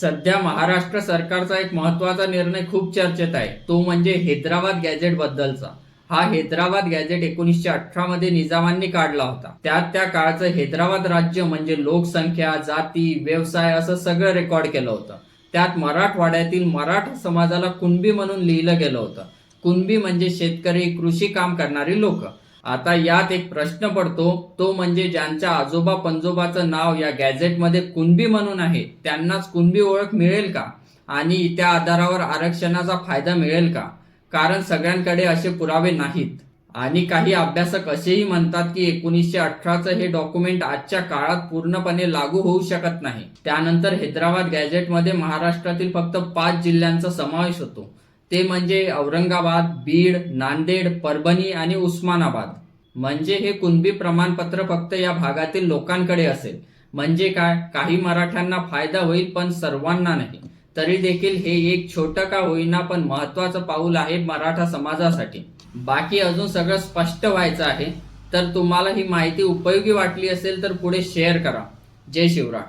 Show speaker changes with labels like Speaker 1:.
Speaker 1: सध्या महाराष्ट्र सरकारचा एक महत्त्वाचा निर्णय खूप चर्चेत आहे. तो म्हणजे हैदराबाद गॅजेट बद्दलचा. हा हैदराबाद गॅजेट एकोणीसशे अठरा मध्ये निजामांनी काढला होता. त्यात त्या काळचं हैदराबाद राज्य म्हणजे लोकसंख्या जाती व्यवसाय असं सगळं रेकॉर्ड केलं होतं. त्यात मराठवाड्यातील मराठा समाजाला कुणबी म्हणून लिहिलं गेलं होतं. कुणबी म्हणजे शेतकरी कृषी काम करणारी लोक. आता यात एक प्रश्न पडतो तो म्हणजे ज्यांच्या आजोबा पंजोबाचं नाव या गॅझेटमध्ये कुणबी म्हणून आहे त्यांनाच कुणबी ओळख मिळेल का? आणि त्या आधारावर आरक्षणाचा फायदा मिळेल का? कारण सगळ्यांकडे असे पुरावे नाहीत. आणि काही अभ्यासक असेही म्हणतात की एकोणीसशे अठराचं हे डॉक्युमेंट आजच्या काळात पूर्णपणे लागू होऊ शकत नाही. त्यानंतर हैदराबाद गॅझेटमध्ये महाराष्ट्रातील फक्त पाच जिल्ह्यांचा समावेश होतो. ते म्हणजे औरंगाबाद बीड नांदेड परभणी आणि उस्मानाबाद. म्हणजे हे कुणबी प्रमाणपत्र फक्त या भागातील लोकांकडे असेल. म्हणजे काय? काही मराठ्यांना फायदा होईल पण सर्वांना नाही. तरी देखील हे एक छोटं का होईना पण महत्वाचं पाऊल आहे मराठा समाजासाठी. बाकी अजून सगळं स्पष्ट व्हायचं आहे. तर तुम्हाला ही माहिती उपयोगी वाटली असेल तर पुढे शेअर करा. जय शिवराय.